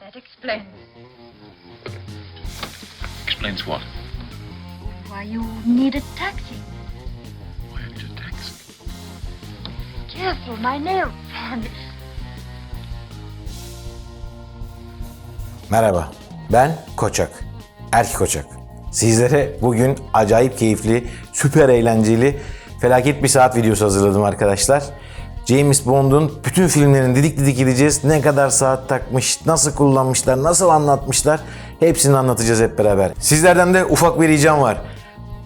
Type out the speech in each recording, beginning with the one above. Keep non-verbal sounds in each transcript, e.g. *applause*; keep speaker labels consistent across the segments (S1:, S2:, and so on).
S1: That explains
S2: Explains what?
S1: why you need a taxi.
S2: Why I need a taxi?
S1: Careful, my nails vanish.
S3: Merhaba, ben Koçak. Erki Koçak. Sizlere bugün acayip keyifli, süper eğlenceli, felaket bir saat videosu hazırladım arkadaşlar. James Bond'un bütün filmlerini didik didik gideceğiz. Ne kadar saat takmış, nasıl kullanmışlar, nasıl anlatmışlar hepsini anlatacağız hep beraber. Sizlerden de ufak bir ricam var.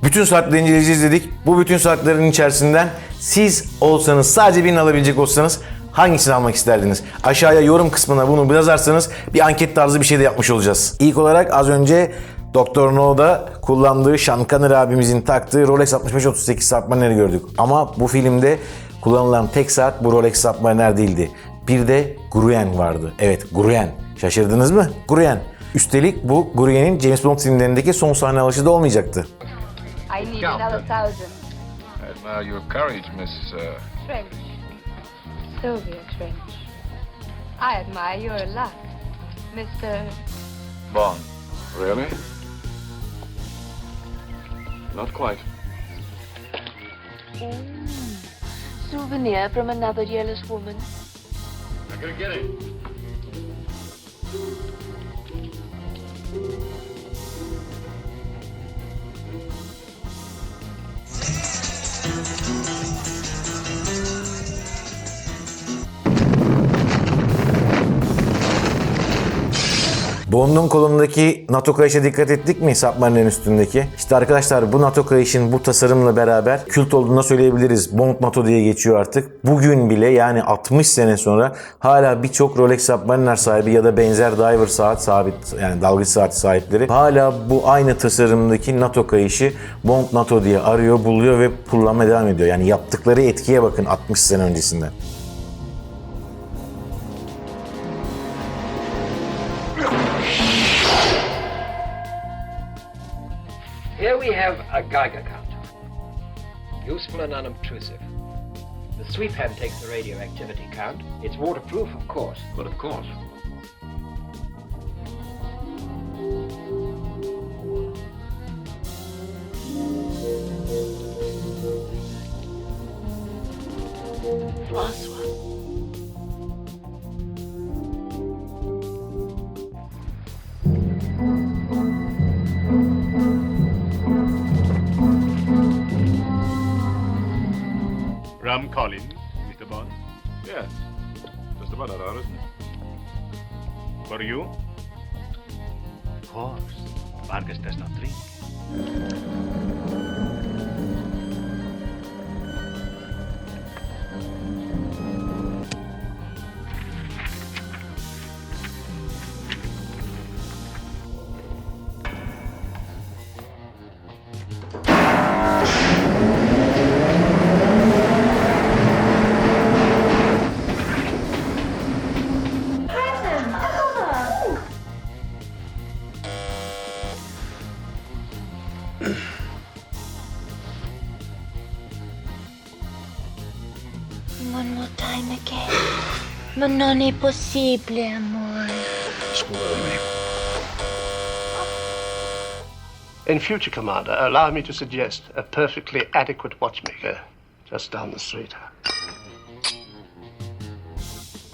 S3: Bütün saatleri inceleyeceğiz dedik. Bu bütün saatlerin içerisinden siz olsanız, sadece birini alabilecek olsanız hangisini almak isterdiniz? Aşağıya yorum kısmına bunu yazarsanız bir anket tarzı bir şey de yapmış olacağız. İlk olarak az önce Doktor No'da kullandığı Sean abimizin taktığı Rolex 6538 Submariner gördük. Ama bu filmde kullanılan tek saat bu Rolex Submariner değildi. Bir de Gruen vardı. Evet Gruen. Şaşırdınız mı? Gruen. Üstelik bu Gruen'in James Bond filmlerindeki son sahne alışı da olmayacaktı.
S4: I need another thousand.
S2: I admire your courage, Miss. Uh,
S4: Trench. Sylvia Trench. I admire your luck, Mr.
S2: Bond. Really? Not quite.
S4: Souvenir from another jealous woman.
S2: I'm gonna get it.
S3: Bond'un kolundaki NATO kayışa dikkat ettik mi Submarine'in üstündeki? İşte arkadaşlar bu NATO kayışın bu tasarımla beraber kült olduğunu söyleyebiliriz. Bond NATO diye geçiyor artık. Bugün bile yani 60 sene sonra hala birçok Rolex Submariner sahibi ya da benzer diver saat sabit yani dalgıç saati sahipleri hala bu aynı tasarımdaki NATO kayışı Bond NATO diye arıyor, buluyor ve kullanmaya devam ediyor. Yani yaptıkları etkiye bakın 60 sene öncesinden.
S5: Here we have a Geiger counter. Useful and unobtrusive. The sweep hand takes the radioactivity count. It's waterproof, of course.
S2: But of course.
S6: Ram Collins, Mr. Bond.
S2: Yes. Just about that hour, isn't it?
S6: For you? Of course. Vargas does not drink.
S7: One more time again. Ma non è possibile, amore.
S8: In future, Commander, allow me to suggest a perfectly adequate watchmaker just down the street.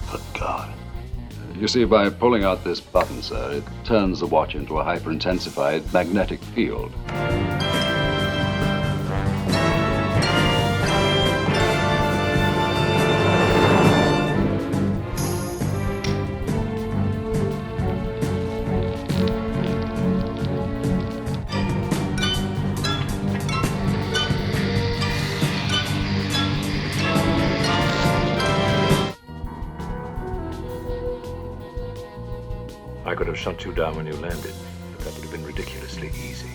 S8: Good God.
S9: You see, by pulling out this button, sir, it turns the watch into a hyper-intensified magnetic field.
S10: Shot you down when you landed, but that would have been ridiculously easy.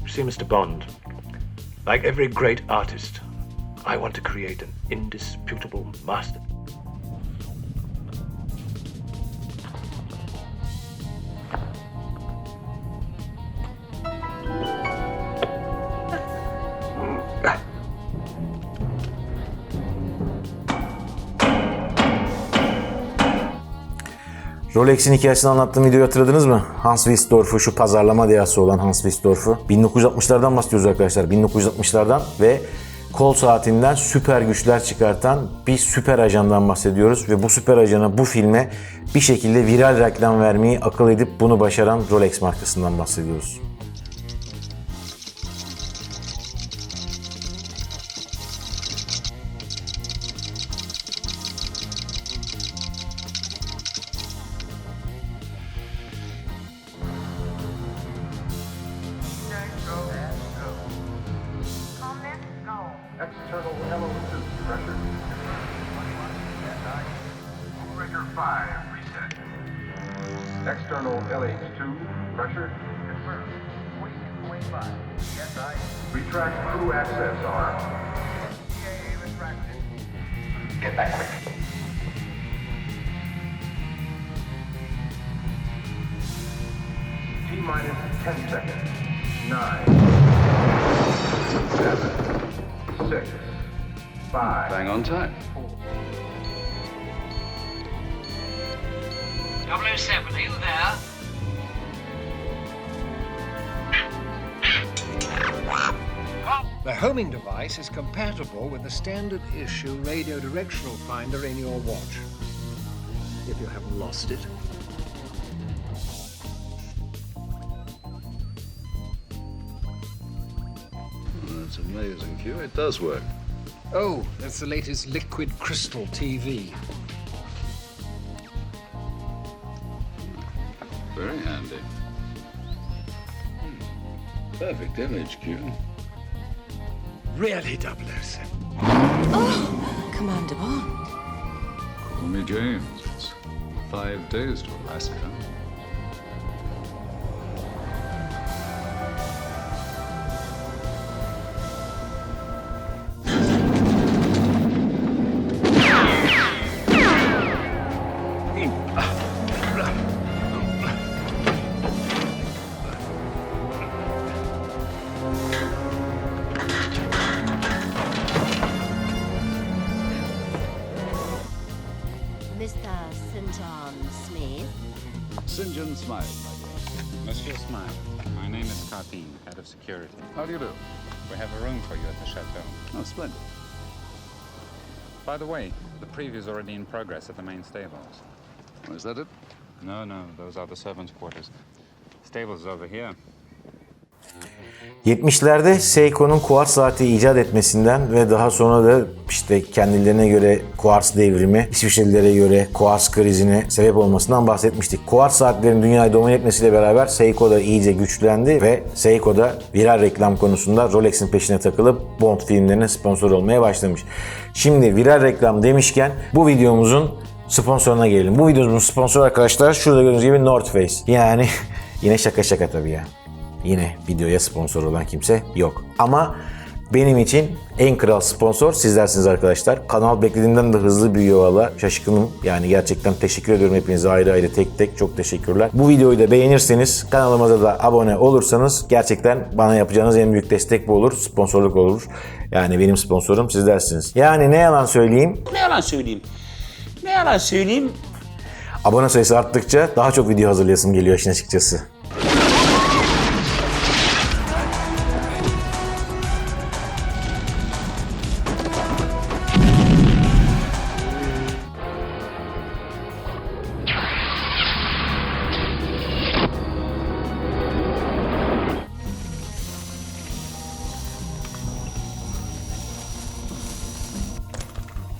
S10: You see, Mr. Bond, like every great artist, I want to create an indisputable master.
S3: Rolex'in hikayesini anlattığım videoyu hatırladınız mı? Hans Wilsdorf'u, şu pazarlama dehası olan Hans Wilsdorf'u. 1960'lardan bahsediyoruz arkadaşlar. 1960'lardan ve kol saatinden süper güçler çıkartan bir süper ajandan bahsediyoruz. Ve bu süper ajana, bu filme bir şekilde viral reklam vermeyi akıl edip bunu başaran Rolex markasından bahsediyoruz.
S2: Get back quick. T minus 10 seconds. 9, 7, 6, 5.
S9: Bang on time.
S5: 007, are you there?
S11: The homing device is compatible with the standard issue radio directional finder in your watch. If you haven't lost it.
S9: That's amazing, Q. It does work.
S11: Oh, that's the latest liquid crystal TV.
S9: Very handy. Hmm. Perfect image, Q.
S11: Really 007.
S7: Commander Bond.
S9: Call me James. It's five days to Alaska.
S7: John
S9: Smile, my dear.
S6: Monsieur Smile, my name is Carpine, head of security.
S9: How do you do?
S6: We have a room for you at the chateau.
S9: Oh, splendid.
S6: By the way, the preview is already in progress at the main stables.
S9: Oh, is that it?
S6: No, no, those are the servants' quarters. Stables is over here.
S3: 70'lerde Seiko'nun kuars saati icat etmesinden ve daha sonra da işte kendilerine göre kuars devrimi, İsviçrelilere göre kuars krizine sebep olmasından bahsetmiştik. Kuars saatlerin dünyayı domine etmesiyle beraber Seiko da iyice güçlendi ve Seiko da viral reklam konusunda Rolex'in peşine takılıp Bond filmlerine sponsor olmaya başlamış. Şimdi viral reklam demişken bu videomuzun sponsoruna gelelim. Bu videomuzun sponsoru arkadaşlar şurada gördüğünüz gibi North Face. Yani *laughs* yine şaka şaka tabii ya. Yine videoya sponsor olan kimse yok. Ama benim için en kral sponsor sizlersiniz arkadaşlar. Kanal beklediğimden de hızlı büyüyor valla. Şaşkınım. Yani gerçekten teşekkür ediyorum hepinize ayrı ayrı tek tek çok teşekkürler. Bu videoyu da beğenirseniz kanalımıza da abone olursanız gerçekten bana yapacağınız en büyük destek bu olur. Sponsorluk olur. Yani benim sponsorum sizlersiniz. Yani ne yalan söyleyeyim.
S12: Ne yalan söyleyeyim? Ne yalan söyleyeyim?
S3: Abone sayısı arttıkça daha çok video hazırlayasım geliyor işin açıkçası.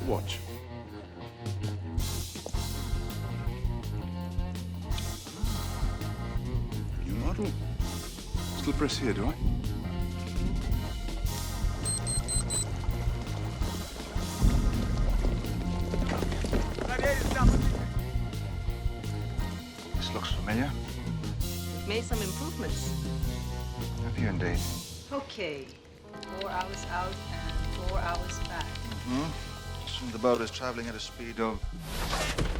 S2: Watch.
S9: New model. Still press here, do I?
S2: This looks familiar.
S4: We've Made some improvements.
S2: Have you indeed?
S4: Okay. Four hours out and four hours back.
S2: Mm-hmm. The boat is traveling at a speed of.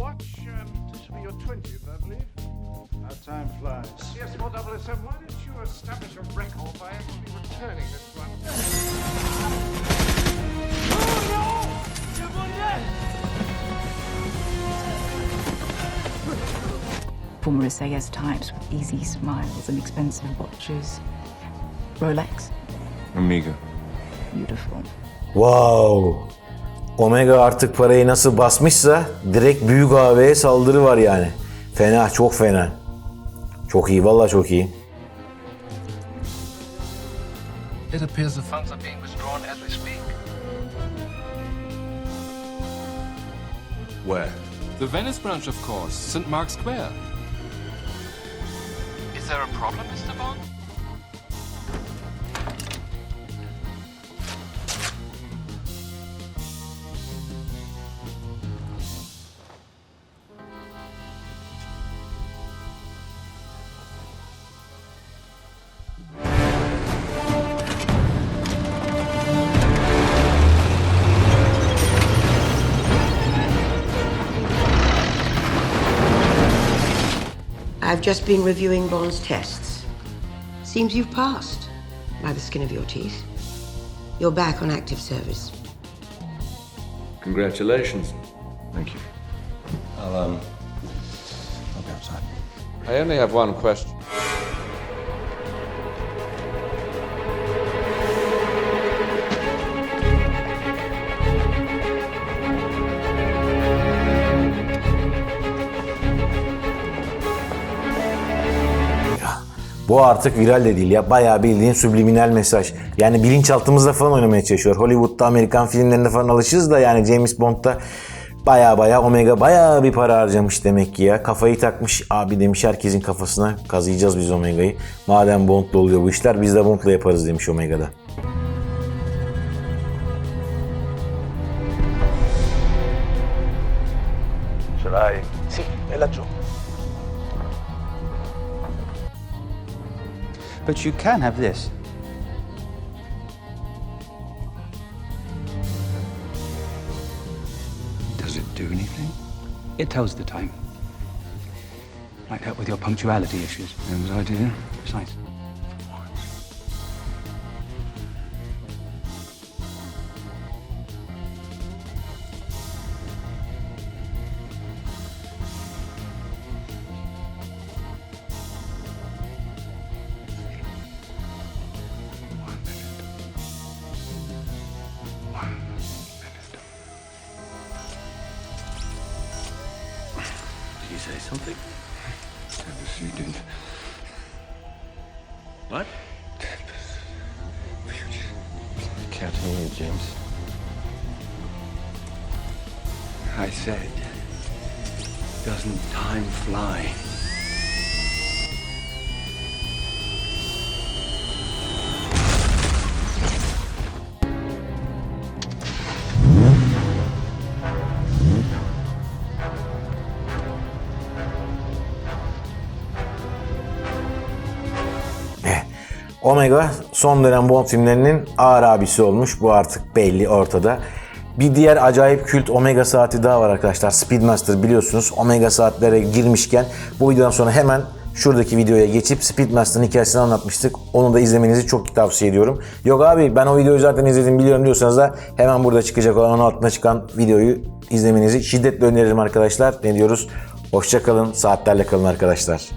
S11: Watch. Um, this will be your 20th, I believe.
S13: How time flies.
S11: CS4007, why don't you establish a record by actually returning this one?
S4: Former SAS types with easy smiles and expensive watches. Rolex.
S2: Amiga.
S4: Beautiful.
S3: Wow. Omega artık parayı nasıl basmışsa direkt büyük AV'ye saldırı var yani. Fena, çok fena. Çok iyi, vallahi çok iyi.
S13: It appears the funds are being withdrawn as we speak.
S10: Where?
S13: The Venice branch, of course, St. Mark's Square. Is there a problem, Mr. Bond?
S14: I've just been reviewing Bond's tests. Seems you've passed by the skin of your teeth. You're back on active service.
S9: Congratulations.
S10: Thank you.
S6: I'll, um. I'll go outside. I only have one question.
S3: Bu artık viral de değil ya. Bayağı bildiğin subliminal mesaj. Yani bilinçaltımızda falan oynamaya çalışıyor. Hollywood'da, Amerikan filmlerinde falan alışırız da yani James Bond'da bayağı bayağı Omega bayağı bir para harcamış demek ki ya. Kafayı takmış abi demiş herkesin kafasına kazıyacağız biz Omega'yı. Madem Bond'da oluyor bu işler biz de Bond'la yaparız demiş Omega'da.
S10: Shall I?
S13: Sì, è.
S12: But you can have this.
S6: Does it do anything?
S12: It tells the time. Might help with your punctuality issues.
S6: Good idea.
S12: Besides,
S6: something? Yes, you did. What? I can't hear you, James. I said, doesn't time fly?
S3: Omega son dönem Bond filmlerinin ağır abisi olmuş. Bu artık belli ortada. Bir diğer acayip kült Omega saati daha var arkadaşlar. Speedmaster biliyorsunuz. Omega saatlere girmişken bu videodan sonra hemen şuradaki videoya geçip Speedmaster'ın hikayesini anlatmıştık. Onu da izlemenizi çok tavsiye ediyorum. Yok abi ben o videoyu zaten izledim biliyorum diyorsanız da hemen burada çıkacak olan onun altına çıkan videoyu izlemenizi şiddetle öneririm arkadaşlar. Ne diyoruz? Hoşça kalın, saatlerle kalın arkadaşlar.